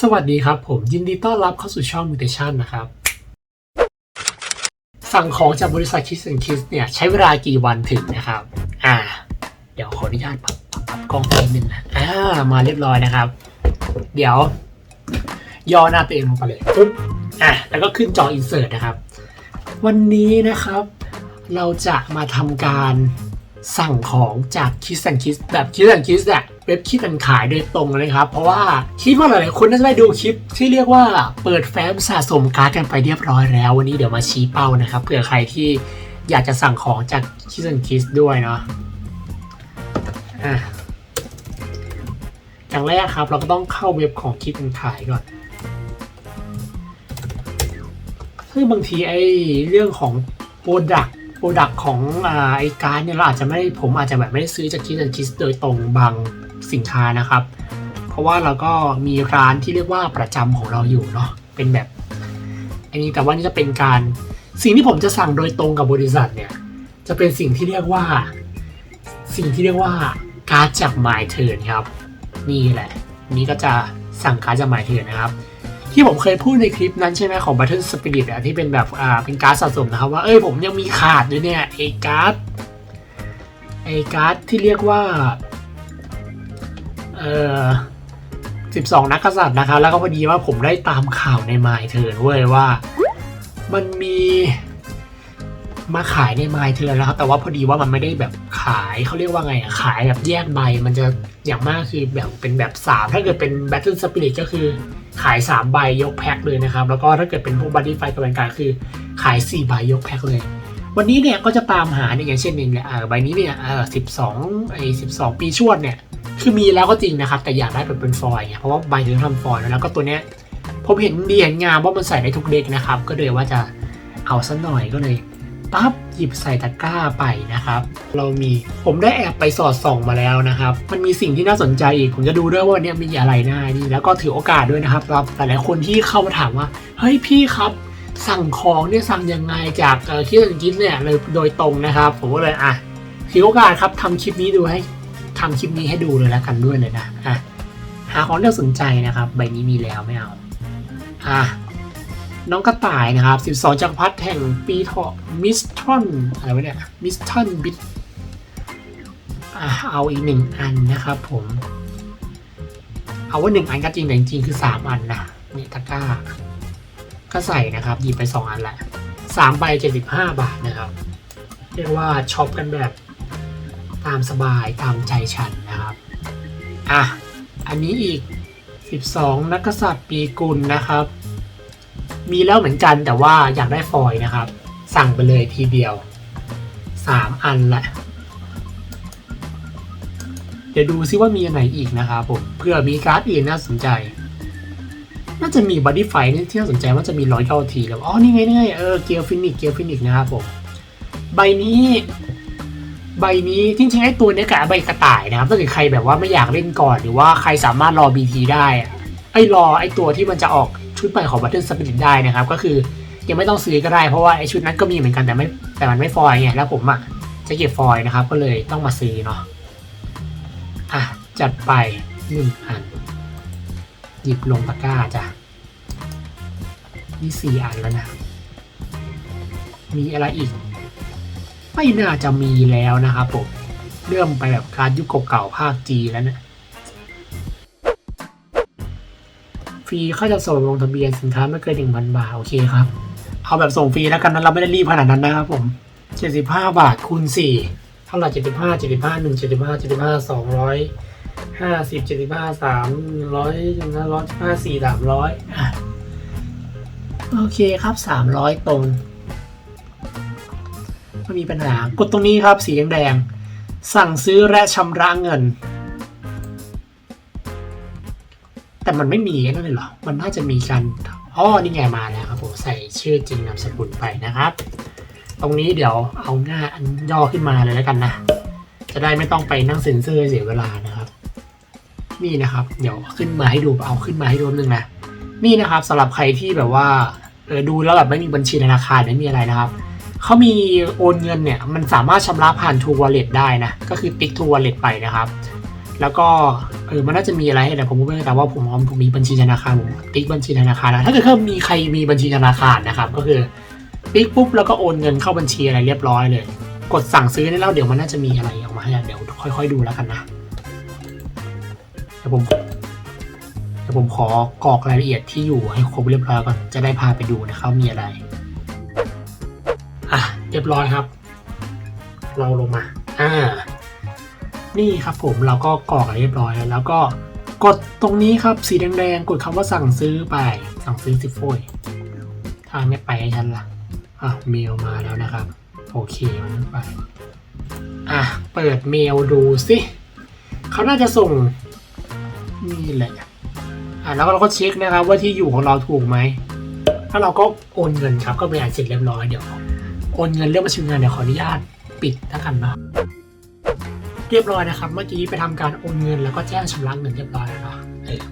สวัสดีครับ ผมยินดีต้อนรับเข้าสู่ช่อง Mutation นะครับ สั่งของจากบริษัท Kiss and Kiss เนี่ย ใช้เวลากี่วันถึงนะครับ อ่า เดี๋ยวขออนุญาตปรับปรับปรับกล้องนิดนึงนะอ่ามาเรียบร้อยนะครับ เดี๋ยว ย่อหน้าตัวเองลงไปเลยปุ๊บอะแล้วก็ขึ้นจอ Insert นะครับ วันนี้นะครับ เราจะมาทำการ สั่งของจาก Kiss and Kiss แบบ Kiss and Kiss อะเว็บคิดกันขายโดยตรงเลยครับ เพราะว่าคิดว่าหลายๆคนน่าจะได้ดูคลิปที่เรียกว่าเปิดแฟ้มสะสมการ์ดกันไปเรียบร้อยแล้ว วันนี้เดี๋ยวมาชี้เป้านะครับเผื่อใครที่อยากจะสั่งของจาก Kiss and Kiss ด้วยเนาะอะอย่างแรกครับเราก็ต้องเข้าเว็บของคิดกันขายก่อนซึ่งบางทีไอ้เรื่องของโปรดัก โปรดักของไอ้การ์ดเนี่ยเราอาจจะไม่ผมอาจจะแบบไม่ได้ซื้อจากคิสแอนคิสโดยตรงบางสินค้านะครับ เพราะว่าเราก็มีร้านที่เรียกว่าประจำของเราอยู่เนาะเป็นแบบอันนี้แต่ว่านี่จะเป็นการสิ่งที่ผมจะสั่งโดยตรงกับบริษัทเนี่ย จะเป็นสิ่งที่เรียกว่า สิ่งที่เรียกว่าการ์ดจากหมายเถื่อนครับ นี่แหละ นี่ก็จะสั่งการ์ดจากหมายเถื่อนนะครับ ที่ผมเคยพูดในคลิปนั้นใช่ไหมของ Battle Spirit อะที่เป็นแบบอ่าเป็นการ์ดสะสมนะครับว่าเอ้ยผมยังมีขาดด้วยเนี่ยไอ้การ์ดไอ้การ์ดที่เรียกว่าเอ่อ12 นักกษัตริย์นะครับ แล้วก็พอดีว่าผมได้ตามข่าวในมายเทิร์นเว้ยว่า มันมีมาขายในมายเทิร์นแล้วครับ แต่ว่าพอดีว่ามันไม่ได้แบบขายเขาเรียกว่าไงอะขายแบบแยกใบมันจะอย่างมากคือแบบเป็นแบบสามถ้าเกิดเป็น Battle Spirit ก็คือ ขาย 3 ใบยกแพ็คเลยนะครับ แล้วก็ถ้าเกิดเป็นพวกบัตตี้ไฟกับแวนการ์คือขาย 4 ใบยกแพ็คเลย วันนี้เนี่ยก็จะตามหาเนี่ยอย่างเช่นเนี่ยอ่าใบนี้เนี่ยเออสิบสองไอ้สิบสองปีชวดเนี่ยคือมีแล้วก็จริงนะครับ แต่อยากได้แบบเป็นฟอยล์ไงเพราะว่าใบถึงทำฟอยล์แล้วก็ตัวเนี้ยผมเห็นดีเห็นงามว่ามันใส่ได้ทุกเด็กนะครับ ก็เลยว่าจะเอาสักหน่อยก็เลย ปั๊บหยิบใส่ตะกร้าไปนะครับ เรามีผมได้แอบไปสอดส่องมาแล้วนะครับ มันมีสิ่งที่น่าสนใจอีก ผมจะดูด้วยว่าเนี่ยมีอะไรหน้านี่แล้วก็ถือโอกาสด้วยนะครับสำหรับหลายๆคนที่เข้ามาถามว่า เฮ้ยพี่ครับสั่งของเนี่ยสั่งยังไงจากเอ่อคิดสันกินเนี่ยเลยโดยตรงนะครับ ผมก็เลยอะถือโอกาสครับทำคลิปนี้ดูให้ทำคลิปนี้ให้ดูเลยแล้วกันด้วยเลยนะอะหาของที่น่าสนใจนะครับ ใบนี้มีแล้วไม่เอาอะ น้องกระต่ายนะครับ 12 จักรพรรดิแห่งปีเถาะมิสทอนอะไรวะเนี่ย มิสทอนบิทอะเอาอีกหนึ่งอันนะครับผม เอาว่าหนึ่งอันก็จริงแต่จริงคือ3อันนะนี่ตะกร้า ก็ใส่นะครับ หยิบไป2อันละ3ใบ75บาทนะครับ เรียกว่าช็อปกันแบบตามสบายตามใจฉันนะครับ อะ อันนี้อีก 12 นักกษัตริย์ปีกุลนะครับ มีแล้วเหมือนกันแต่ว่าอยากได้ฟอยนะครับ สั่งไปเลยทีเดียวสามอันละ เดี๋ยวดูซิว่ามีอันไหนอีกนะครับผมเพื่อมีการ์ดอื่นน่าสนใจ น่าจะมีบัดดี้ไฟนี่ที่น่าสนใจว่าจะมีร้อยเก้าทีแล้วอ๋อนี่ไงนี่ไงเออเกียร์ฟินิกเกียร์ฟินิกนะครับผมใบนี้ใบนี้จริงๆไอ้ตัวนี้กับใบกระต่ายนะครับถ้าเกิดใครแบบว่าไม่อยากเล่นก่อนหรือว่าใครสามารถรอ BT ได้อะไอ้รอไอ้ตัวที่มันจะออก ชุดใหม่ของ Battle Spirit ได้นะครับ ก็คือยังไม่ต้องซื้อก็ได้เพราะว่าไอชุดนั้นก็มีเหมือนกันแต่ไม่แต่มันไม่ฟอยไงแล้วผมอะจะเก็บฟอยนะครับ ก็เลยต้องมาซื้อเนาะอะจัดไปหนึ่งอัน หยิบลงตะกร้าจ้ะนี่สี่อันแล้วนะ มีอะไรอีก ไม่น่าจะมีแล้วนะครับผม เริ่มไปแบบการยุคเก่าๆภาคจีแล้วเนะ รีค่าจะส่งลงทะเบียนสินค้าไม่เกินหนึ่งพันบาทโอเคครับ เอาแบบส่งฟรีแล้วกันนะเราไม่ได้รีบขนาดนั้นนะครับผมเจ็ดสิบห้าบาทคูณสี่เท่าไหร่เจ็ดสิบห้าเจ็ดสิบห้าหนึ่งเจ็ดสิบห้าเจ็ดสิบห้าสองร้อยห้าสิบเจ็ดสิบห้าสามร้อยห้าร้อยห้าสี่สามร้อยโอเคครับสามร้อยตรงไม่มีปัญหากดตรงนี้ครับสีแดงสั่งซื้อและชำระเงิน แต่มันไม่มีนั่นเลยเหรอ มันน่าจะมีการอ๋อนี่ไงมาแล้วครับผมใส่ชื่อจริงนามสกุลไปนะครับ ตรงนี้เดี๋ยวเอาหน้าอันย่อขึ้นมาเลยแล้วกันนะ จะได้ไม่ต้องไปนั่งเซ็นเซอร์เสียเวลานะครับ นี่นะครับ เดี๋ยวขึ้นมาให้ดูเอาขึ้นมาให้ดูนึงนะนี่นะครับสำหรับใครที่แบบว่าเออดูแล้วแบบไม่มีบัญชีธนาคารไม่มีอะไรนะครับเขามีโอนเงินเนี่ยมันสามารถชำระผ่าน True Wallet ได้นะ ก็คือติ๊ก True Wallet ไปนะครับ แล้วก็ ออมันน่าจะมีอะไรให้แต่ผมไม่รู้แต่ว่าผมผมมีบัญชีธนาคารผมติ๊กบัญชีธนาคารนะถ้าเกิดเขามีใครมีบัญชีธนาคารนะครับ ก็คือติ๊กปุ๊บแล้วก็โอนเงินเข้าบัญชีอะไรเรียบร้อยเลย กดสั่งซื้อได้แล้วเดี๋ยวมันน่าจะมีอะไรออกมาให้เดี๋ยวค่อย ๆ ดูแล้วกันนะเดี๋ยวผมเดี๋ยวผมขอกรอกรายละเอียดที่อยู่ให้ครบเรียบร้อยก่อนจะได้พาไปดูนะครับมีอะไรอะเรียบร้อยครับ เราลงมาอ่า นี่ครับผมเราก็กรอกเรียบร้อย แล้วแล้วก็กดตรงนี้ครับสีแดงๆ กดคำว่าสั่งซื้อไป สั่งซื้อสิโฟยถ้าไม่ไปให้ฉันละ่ะอะเมลมาแล้วนะครับ โอเคมันไปอะเปิดเมลดูสิเขาน่าจะส่งนี่แหละอะแล้วเราก็เช็คนะครับว่าที่อยู่ของเราถูกไหม ถ้าเราก็โอนเงินครับก็เป็นอันเสร็จเรียบร้อยเดี๋ยว โอนเงินเรื่องบัญชีเงินเดี๋ยวขออนุญาตปิดแล้วกันนะ เรียบร้อยนะครับ เมื่อกี้ไปทำการโอนเงินแล้วก็แจ้งชำระเงินเรียบร้อยแล้วเนาะ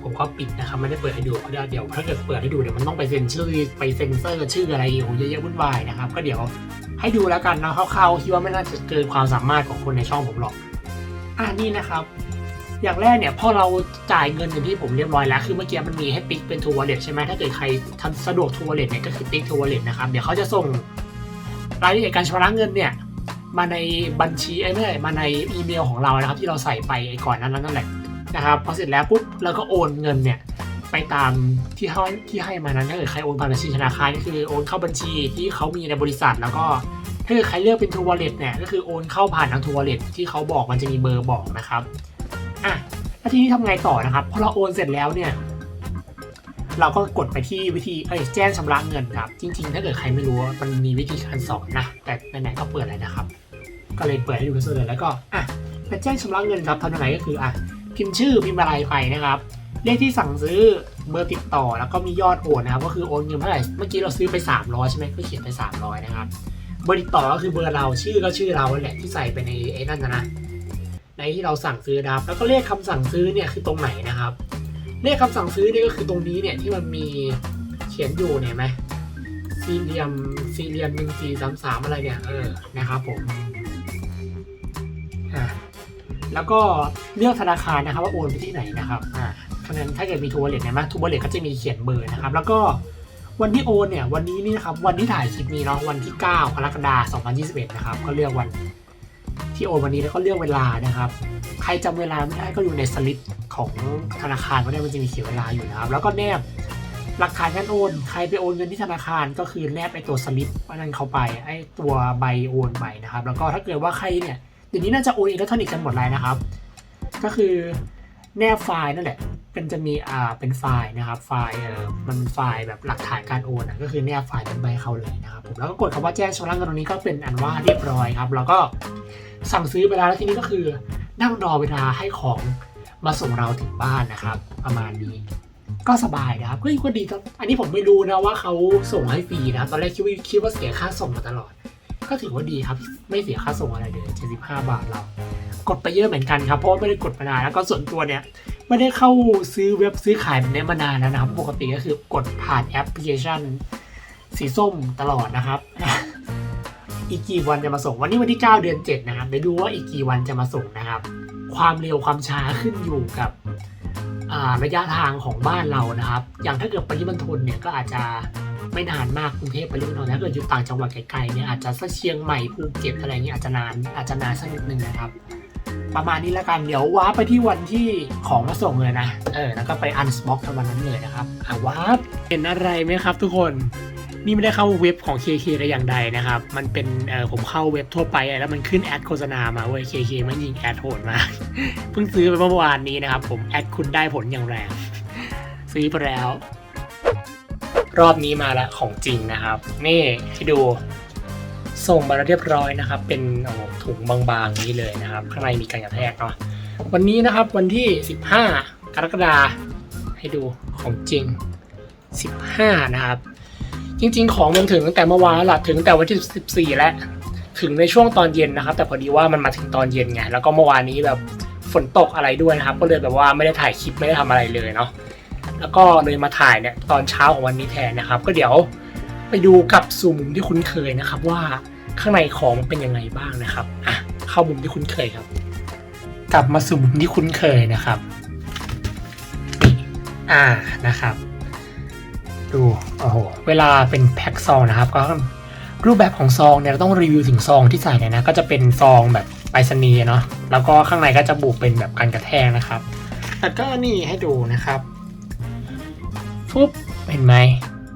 ผมก็ปิดนะครับไม่ได้เปิดให้ดูเพราะเดี๋ยวถ้าเกิดเปิดให้ดูเดี๋ยวมันต้องไปเซ็นชื่อไปเซ็นเซอร์ชื่ออะไรโอ้โหเยอะแยะวุ่นวายนะครับ ก็เดี๋ยวให้ดูแล้วกันเนาะคร่าวๆคิดว่าไม่น่าจะเกินความสามารถของคนในช่องผมหรอกอ่านี่นะครับอย่างแรกเนี่ยพอเราจ่ายเงินอย่างที่ผมเรียบร้อยแล้วคือเมื่อกี้มันมีให้ติ๊กเป็นทัวร์เลทใช่ไหมถ้าเกิดใครทำสะดวกทัวร์เลทเนี่ยก็คือติ๊กทัวร์เลทนะครับเดี๋ยวเขาจะส่งรายละเอียดการชำระเงินเนี่ย มาในบัญชีไอ้ไม่ใช่มาในอีเมลของเรานะครับ ที่เราใส่ไปไอ้ก่อนนั้นนั่นแหละนะครับพอเสร็จแล้วปุ๊บเราก็โอนเงินเนี่ยไปตามที่ให้ที่ให้มานั้นถ้าเกิดใครโอนผ่านบัญชีธนาคารก็คือโอนเข้าบัญชีที่เขามีในบริษัทแล้วก็ถ้าเกิดใครเลือกเป็นทัวร์เลทเนี่ยก็คือโอนเข้าผ่านทางทัวร์เลทที่เขาบอกมันจะมีเบอร์บอกนะครับอะแล้วทีนี้ทำไงต่อนะครับพอเราโอนเสร็จแล้วเนี่ย เราก็กดไปที่วิธีเอ้ยแจ้งชำระเงินครับ จริง ๆ ถ้าเกิดใครไม่รู้มันมีวิธีการสอนนะ แต่ไหนๆก็เปิดเลยนะครับ ก็เลยเปิดให้ดูกันเลยแล้วก็อะไปแจ้งชำระเงินครับทำยังไงก็คืออะพิมพ์ชื่อพิมพ์อะไรไปนะครับเลขที่สั่งซื้อเบอร์ติดต่อแล้วก็มียอดโอนนะครับก็คือโอนเงินเท่าไหร่เมื่อกี้เราซื้อไป 300 ใช่ไหมก็เขียนไป 300 นะครับเบอร์ติดต่อก็คือเบอร์เราชื่อก็ชื่อเราแหละที่ใส่ไปในไอ้นั่นนะนะในที่เราสั่งซื้อนะครับแล้วก็เลขคำสั่งซื้อเนี่ยคือตรงไหนนะครับ เลขคำสั่งซื้อนี่ก็คือตรงนี้เนี่ยที่มันมีเขียนอยู่เนี่ยไหมสี่เหลี่ยมสี่เหลี่ยมหนึ่งสี่สามสามอะไรเนี่ยเออนะครับผมอ่าแล้วก็เลือกธนาคารนะครับว่าโอนไปที่ไหนนะครับอ่าเพราะฉะนั้นถ้าเกิดมีทัวร์เลทเนี่ยมั้ยทัวร์เลทก็จะมีเขียนเบอร์นะครับ แล้วก็วันที่โอนเนี่ยวันนี้นี่นะครับวันที่ถ่ายคลิปนี้เนาะวันที่ 9กรกฎาคม2021 นะครับ ก็เลือกวันที่โอนวันนี้แล้วก็เลือกเวลานะครับ ใครจำเวลาไม่ได้ก็อยู่ในสลิป ของธนาคารก็ได้มันจะมีเขียนเวลาอยู่นะครับ แล้วก็แนบหลักฐานการโอน ใครไปโอนเงินที่ธนาคารก็คือแนบไอตัวสลิปนั่นเข้าไปไอตัวใบโอนไปนะครับ แล้วก็ถ้าเกิดว่าใครเนี่ยเดี๋ยวนี้น่าจะโอนอิเล็กทรอนิกส์กันหมดเลยนะครับ ก็คือแนบไฟล์นั่นแหละเป็นจะมีอ่าเป็นไฟล์นะครับ ไฟล์เออมันเป็นไฟล์แบบหลักฐานการโอนนะก็คือแนบไฟล์นั้นไปเขาเลยนะครับผมแล้วก็กดคำว่าแจ้งชำระเงินตรงนี้ก็เป็นอันว่าเรียบร้อยครับ แล้วก็สั่งซื้อไปแล้วแล้วทีนี้ก็คือนั่งรอเวลาให้ของ มาส่งเราถึงบ้านนะครับ ประมาณนี้ ก็สบายนะครับก็ก็ดีครับอันนี้ผมไม่รู้นะว่าเขาส่งให้ฟรีนะตอนแรกคิดว่าคิดว่าเสียค่าส่งมาตลอด ก็ถือว่าดีครับ ไม่เสียค่าส่งอะไรเลย75 บาทเรา กดไปเยอะเหมือนกันครับเพราะไม่ได้กดมานานแล้วก็ส่วนตัวเนี่ยไม่ได้เข้าซื้อเว็บซื้อขายแบบนี้มานานแล้วนะครับปกติก็คือกดผ่านแอปพลิเคชัน สีส้มตลอดนะครับอีกกี่วันจะมาส่งวันนี้วันที่ 9 เดือน 7 นะครับเดี๋ยวดูว่าอีกกี่วันจะมาส่งนะครับ ความเร็วความช้าขึ้นอยู่กับระยะทางของบ้านเรานะครับ อย่างถ้าเกิดปริมณฑลเนี่ยก็อาจจะไม่นานมากกรุงเทพปริมณฑลถ้าเกิดอยู่ต่างจังหวัดไกลๆเนี่ยอาจจะสักเชียงใหม่ภูเก็ตอะไรเงี้ยอาจจะนานอาจจะนานสักนิดนึงนะครับ ประมาณนี้แล้วกันเดี๋ยวว้าร์ปไปที่วันที่ของมาส่งเลยนะเออแล้วก็ไปอันสป็อกกันวันนั้นเลยนะครับอะว้าร์ปเห็นอะไรไหมครับทุกคน นี่ไม่ได้เข้าเว็บของ KK แต่อย่างใดนะครับ มันเป็นผมเข้าเว็บทั่วไป แล้วมันขึ้นแอดโฆษณามาเว้ย KK มันยิงแอดโหดมาก เพิ่งซื้อไปเมื่อวานนี้นะครับผมแอดคุณได้ผลอย่างแรงซื้อไปแล้ว รอบนี้มาล้วของจริงนะครับ นี่ที่ดูส่งมาแล้วเรียบร้อยนะครับ เป็นโอ้ถุงบางๆนี้เลยนะครับ ข้างในมีการกระแทกเนาะวันนี้นะครับวันที่ 15 กรกฎาคมให้ดูของจริง 15 นะครับ จริง ๆ ของมันถึงตั้งแต่เมื่อวานแล้วล่ะถึงตั้งแต่วันที่ 14 แล้วถึงในช่วงตอนเย็นนะครับ แต่พอดีว่ามันมาถึงตอนเย็นไงแล้วก็เมื่อวานนี้แบบฝนตกอะไรด้วยนะครับ ก็เลยแบบว่าไม่ได้ถ่ายคลิปไม่ได้ทำอะไรเลยเนาะแล้วก็เลยมาถ่ายเนี่ยตอนเช้าของวันนี้แทนนะครับ ก็เดี๋ยวไปดูกลับสู่มุมที่คุ้นเคยนะครับ ว่าข้างในของมันเป็นยังไงบ้างนะครับอะเข้ามุมที่คุ้นเคยครับ กลับมาสู่มุมที่คุ้นเคยนะครับ อ่านะครับ ดูโอ้โหเวลาเป็นแพ็คซองนะครับ ก็รูปแบบของซองเนี่ยเราต้องรีวิวถึงซองที่ใส่เนี่ยนะก็จะเป็นซองแบบไปรษณีย์เนาะแล้วก็ข้างในก็จะบุกเป็นแบบกันกระแทกนะครับแล้วก็นี่ให้ดูนะครับฟุบเห็นไหม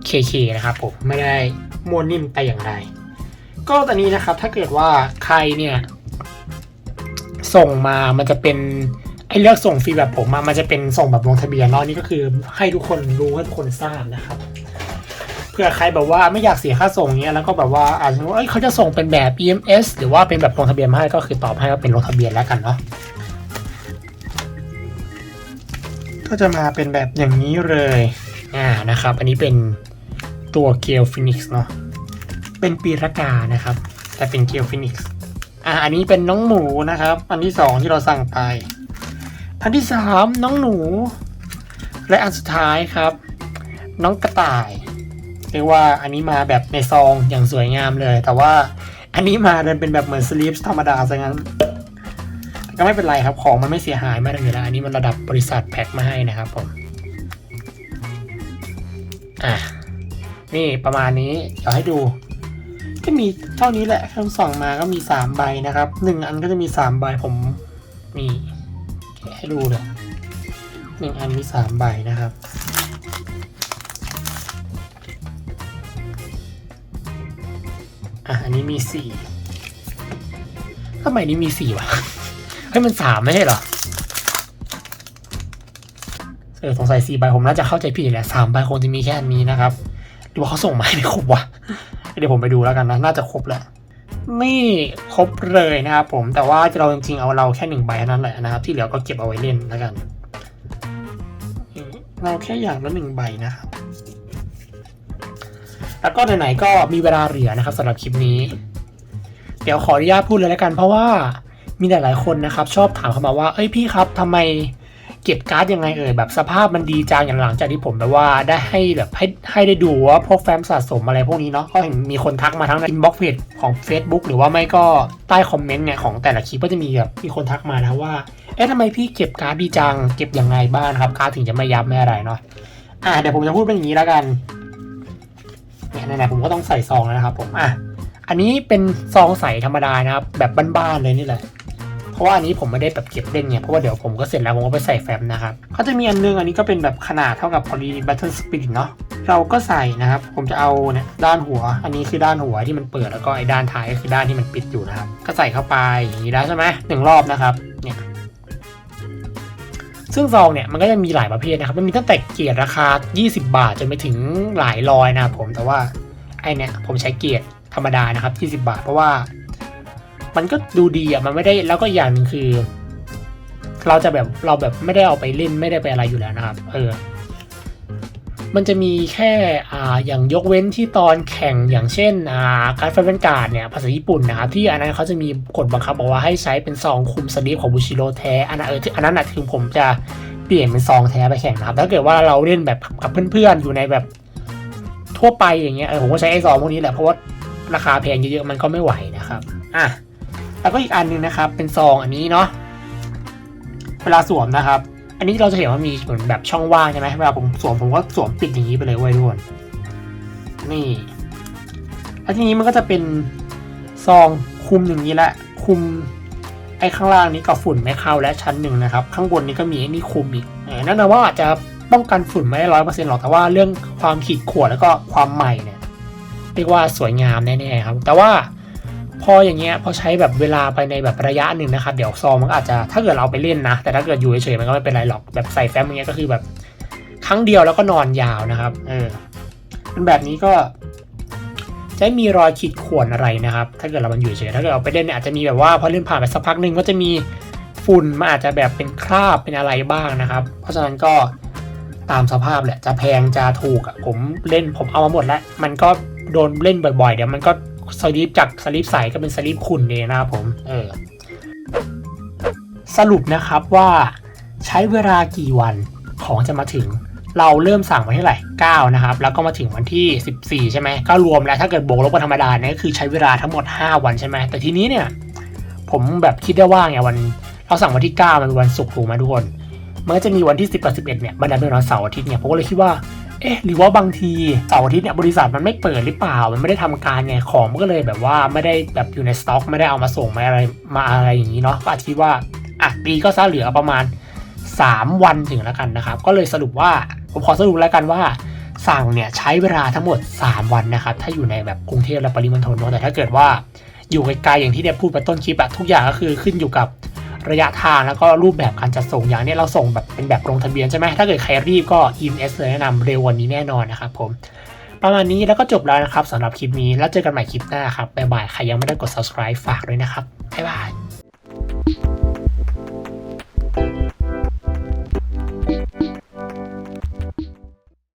เคเคนะครับผมไม่ได้ม้วนนิ่มแต่อย่างใดก็ตอนนี้นะครับถ้าเกิดว่าใครเนี่ย ส่งมามันจะเป็น ไอ้เลือกส่งฟรีแบบผมมามันจะเป็นส่งแบบลงทะเบียนเนาะนี่ก็คือให้ทุกคนรู้ให้ทุกคนทราบนะครับเผื่อใครแบบว่าไม่อยากเสียค่าส่งเนี้ยแล้วก็แบบว่าอาจจะว่าเอ้ยเขาจะส่งเป็นแบบ EMS หรือว่าเป็นแบบลงทะเบียนมาให้ก็คือตอบให้ว่าเป็นลงทะเบียนแล้วกันเนาะก็จะมาเป็นแบบอย่างนี้เลยอ่านะครับ อันนี้เป็นตัวเกลฟินิกส์เนาะเป็นปีรากานะครับ แต่เป็นเกลฟินิกส์อ่าอันนี้เป็นน้องหมูนะครับ อันที่สองที่เราสั่งไป อันที่สามน้องหนู และอันสุดท้ายครับ น้องกระต่ายเรียกว่าอันนี้มาแบบในซองอย่างสวยงามเลย แต่ว่าอันนี้มาเดินเป็นแบบเหมือนสลีปธรรมดาซะงั้น ก็ไม่เป็นไรครับของมันไม่เสียหายมากเลยนะอันนี้มันระดับบริษัทแพ็คมาให้นะครับผมอะนี่ประมาณนี้เดี๋ยวให้ดู ก็มีเท่านี้แหละคำสั่งมาก็มีสามใบนะครับหนึ่งอันก็จะมีสามใบผมมี ให้ดูเลยหนึ่งอันมีสามใบนะครับ อะ อันนี้มีสี่ทำไมนี้มีสี่วะเฮ้ยมันสามไม่ใช่เหรอ เออสงสัยสี่ใบผมน่าจะเข้าใจผิดแหละสามใบคงจะมีแค่อันนี้นะครับหรือว่าเขาส่งมาให้ไม่ครบวะ เดี๋ยวผมไปดูแล้วกันนะ น่าจะครบแหละ นี่ครบเลยนะครับผมแต่ว่าเราจริงๆเอาเราแค่หนึ่งใบเท่านั้นแหละนะครับ ที่เหลือก็เก็บเอาไว้เล่นแล้วกัน เราแค่อย่างละหนึ่งใบนะครับ แล้วก็ไหนๆก็มีเวลาเหลือนะครับสำหรับคลิปนี้ เดี๋ยวขออนุญาตพูดเลยแล้วกัน เพราะว่ามีหลายๆคนนะครับ ชอบถามเข้ามาว่า เอ้ยพี่ครับทำไม เก็บการ์ดยังไงเอ่ยแบบสภาพมันดีจังอย่างหลังจากที่ผมแบบว่าได้ให้แบบให้ให้ได้ดูว่าพวกแฟ้มสะสมอะไรพวกนี้เนาะก็เห็นมีคนทักมาทั้งในอินบ็อกซ์เพจของ Facebook หรือว่าไม่ก็ใต้คอมเมนต์เนี่ยของแต่ละคลิปก็จะมีแบบมีคนทักมานะว่าเอ๊ะทำไมพี่เก็บการ์ดดีจังเก็บยังไงบ้างครับการ์ดถึงจะไม่ยับไม่อะไรเนาะอะเดี๋ยวผมจะพูดเป็นอย่างนี้แล้วกันเนี่ยไหนๆผมก็ต้องใส่ซองแล้วนะครับผมอะอันนี้เป็นซองใสธรรมดานะครับแบบบ้านๆเลยนี่แหละ เพราะว่าอันนี้ผมไม่ได้แบบเก็บเล่นไงเพราะว่าเดี๋ยวผมก็เสร็จแล้วผมก็ไปใส่แฟ้มนะครับก็จะมีอันนึงอันนี้ก็เป็นแบบขนาดเท่ากับ Poly Battle Spirit เนาะเราก็ใส่นะครับ ผมจะเอาเนี่ยด้านหัว อันนี้คือด้านหัวที่มันเปิดแล้วก็ไอ้ด้านท้ายก็คือด้านที่มันปิดอยู่นะครับ ก็ใส่เข้าไปอย่างนี้แล้วใช่ไหมหนึ่งรอบนะครับเนี่ยซึ่งซองเนี่ยมันก็จะมีหลายประเภทนะครับ มันมีตั้งแต่เกียรติราคา 20 บาทจนไปถึงหลายร้อยนะครับผมแต่ว่าไอเนี่ยผมใช้เกียรติธรรมดานะครับ 20 บาท เพราะว่า มันก็ดูดีอะมันไม่ได้แล้วก็อย่างหนึ่งคือ เราจะแบบเราแบบไม่ได้เอาไปเล่นไม่ได้ไปอะไรอยู่แล้วนะครับ เออ มันจะมีแค่อ่าอย่างยกเว้นที่ตอนแข่งอย่างเช่นอ่าการ์ดแฟนการ์ดเนี่ยภาษาญี่ปุ่นนะครับที่อันนั้นเขาจะมีกฎบังคับบอกว่าให้ใช้เป็นซองคุมสลีปของบูชิโร่แท้อันนั้นเอออันนั้นนะถึงผมจะเปลี่ยนเป็นซองแท้ไปแข่งนะครับถ้าเกิดว่าเราเล่นแบบกับเพื่อนๆอยู่ในแบบทั่วไปอย่างเงี้ยเออผมก็ใช้ไอ้ซองพวกนี้แหละเพราะว่าราคาแพงเยอะๆมันก็ไม่ไหวนะครับ อะ แล้วก็อีกอันหนึงนะครับ เป็นซองอันนี้เนาะเวลาสวมนะครับ อันนี้เราจะเห็นว่ามีเหมือนแบบช่องว่างใช่ไหมเวลาผมสวมผมก็สวมปิดอย่างนี้ไปเลยเว้ยทุกคนนี่แล้วทีนี้มันก็จะเป็นซองคุมอย่างนี้แหละคุมไอ้ข้างล่างนี้กับฝุ่นไม่เข้าและชั้นหนึ่งนะครับ ข้างบนนี้ก็มีไอ้นี่คุมอีกนั่นนะว่าอาจจะป้องกันฝุ่นไม่ได้ร้อยเปอร์เซ็นต์หรอกแต่ว่าเรื่องความขีดข่วนแล้วก็ความใหม่เนี่ยเรียกว่าสวยงามแน่ๆครับ แต่ว่า พออย่างเงี้ยพอใช้แบบเวลาไปในแบบระยะหนึ่งนะครับเดี๋ยวซองมันก็อาจจะถ้าเกิดเราไปเล่นนะ แต่ถ้าเกิดอยู่เฉยๆมันก็ไม่เป็นไรหรอกแบบใส่แฟ้มอย่างเงี้ยก็คือแบบครั้งเดียวแล้วก็นอนยาวนะครับเออเป็นแบบนี้ก็จะไม่มีรอยขีดข่วนอะไรนะครับ ถ้าเกิดเรามันอยู่เฉยถ้าเกิดเราไปเล่นเนี่ยอาจจะมีแบบว่าพอเล่นผ่านไปสักพักหนึ่งก็จะมีฝุ่นมันอาจจะแบบเป็นคราบเป็นอะไรบ้างนะครับ เพราะฉะนั้นก็ตามสภาพแหละจะแพงจะถูกอะผมเล่นผมเอามาหมดแล้ว มันก็โดนเล่นบ่อยๆ เดี๋ยวมันก็ สลิปจากสลิปใสก็เป็นสลิปขุ่นเองนะครับผมเออสรุปนะครับว่าใช้เวลากี่วันของจะมาถึง เราเริ่มสั่งวันที่เท่าไหร่9นะครับ แล้วก็มาถึงวันที่ 14 ใช่ไหมก็รวมแล้วถ้าเกิดบวกลบกันธรรมดาเนี่ยก็คือใช้เวลาทั้งหมด 5 วันใช่ไหมแต่ทีนี้เนี่ย ผมแบบคิดได้ว่าไงวันเราเราสั่งวันที่ 9 มันเป็นวันศุกร์ถูกไหมทุกคนมันก็จะมีวันที่ 10กับ11เนี่ยมันดันเป็นวันเสาร์อาทิตย์เนี่ยผมก็เลยคิดว่า เอ๊ะหรือว่าบางทีเสาร์อาทิตย์เนี่ยบริษัทมันไม่เปิดหรือเปล่า มันไม่ได้ทำการไงของมันก็เลยแบบว่าไม่ได้แบบอยู่ในสต็อก ไม่ได้เอามาส่งมาอะไรมาอะไรอย่างนี้เนาะก็อาจจะคิดว่าอะปีก็ซะเหลือประมาณ 3 วันถึงแล้วกันนะครับ ก็เลยสรุปว่าผมขอสรุปแล้วกันว่าสั่งเนี่ยใช้เวลาทั้งหมด 3 วันนะครับ ถ้าอยู่ในแบบกรุงเทพและปริมณฑลเนอะแต่ถ้าเกิดว่าอยู่ไกลๆอย่างที่เนี่ยพูดไปต้นคลิปอะทุกอย่างก็คือขึ้นอยู่กับ ระยะทางแล้วก็รูปแบบการจัดส่งอย่างนี้เราส่งแบบเป็นแบบลงทะเบียนใช่ไหมถ้าเกิดใครรีบก็ EMS เลยแนะนำเร็ววันนี้แน่นอนนะครับผม ประมาณนี้แล้วก็จบแล้วนะครับสำหรับคลิปนี้แล้วเจอกันใหม่คลิปหน้าครับบ๊ายบายใครยังไม่ได้กด subscribe ฝากด้วยนะครับบ๊ายบาย